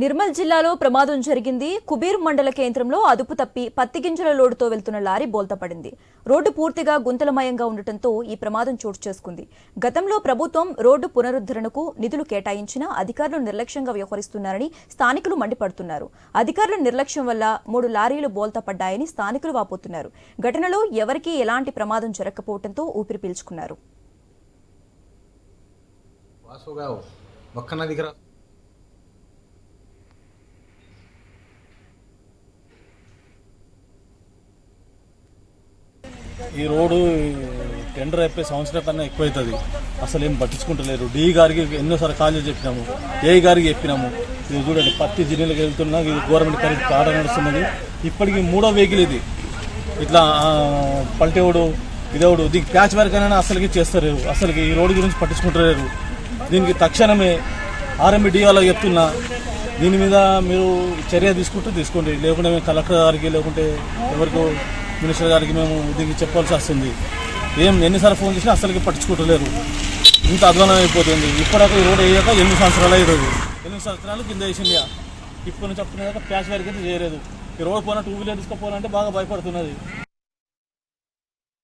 నిర్మల్ జిల్లాలో ప్రమాదం జరిగింది. కుబీర్ మండల కేంద్రంలో అదుపు తప్పి పత్తి గింజల లోడుతో వెళ్తున్న లారీ బోల్తపడింది. రోడ్డు పూర్తిగా గుంతలమయంగా ఉండటంతో ఈ ప్రమాదం చోటు చేసుకుంది. గతంలో ప్రభుత్వం రోడ్డు పునరుద్ధరణకు నిధులు కేటాయించినా అధికారులు నిర్లక్ష్యంగా వ్యవహరిస్తున్నారని స్థానికులు మండిపడుతున్నారు. అధికారుల నిర్లక్ష్యం వల్ల మూడు లారీలు బోల్తపడ్డాయని స్థానికులు వాపోతున్నారు. ఘటనలో ఎవరికీ ఎలాంటి ప్రమాదం జరగకపోవడంతో ఊపిరి పీల్చుకున్నారు. ఈ రోడ్డు టెండర్ అయిపోయి సంవత్సరం కన్నా ఎక్కువ అవుతుంది అసలు ఏం పట్టించుకుంటలేరు. డి గారికి ఎన్నోసార్లు కాల్ చేసి చెప్పినాము. ఏ గారికి చెప్పినాము. ఇది చూడండి పత్తి జిల్లాలకు వెళ్తున్నా ఇది గవర్నమెంట్ ఖరీదు కాడ నడుస్తున్నది. ఇప్పటికి మూడో వెహికల్ ఇది. ఇట్లా పల్టేవుడు ఇదేవుడు? దీనికి ప్యాచ్ వర్క్ అయినా అసలుకి చేస్తారు అసలుకి ఈ రోడ్డు గురించి పట్టించుకుంటలేరు. దీనికి తక్షణమే ఆర్ఎంబి డి వాళ్ళకి చెప్తున్నా దీని మీద మీరు చర్య తీసుకుంటూ తీసుకోండి. లేకుంటే మేము కలెక్టర్ గారికి లేకుంటే ఎవరికో మినిస్టర్ గారికి మేము దీనికి చెప్పాల్సి వస్తుంది. ఏం ఎన్నిసార్లు ఫోన్ చేసినా అసలుకి పట్టించుకుంటలేరు ఇంత అధ్వానం అయిపోతుంది. ఇప్పటిదాకా ఈ రోడ్ వేయక ఎనిమిది సంవత్సరాలు అయ్యేది ఎనిమిది సంవత్సరాలు కింద వేసింది ఇప్పటి నుంచి అప్పుడు ప్యాచ్ వరకు చేయలేదు. ఈ రోడ్ పోయినా టూ వీలర్ తీసుకుపోవాలంటే బాగా భయపడుతున్నది.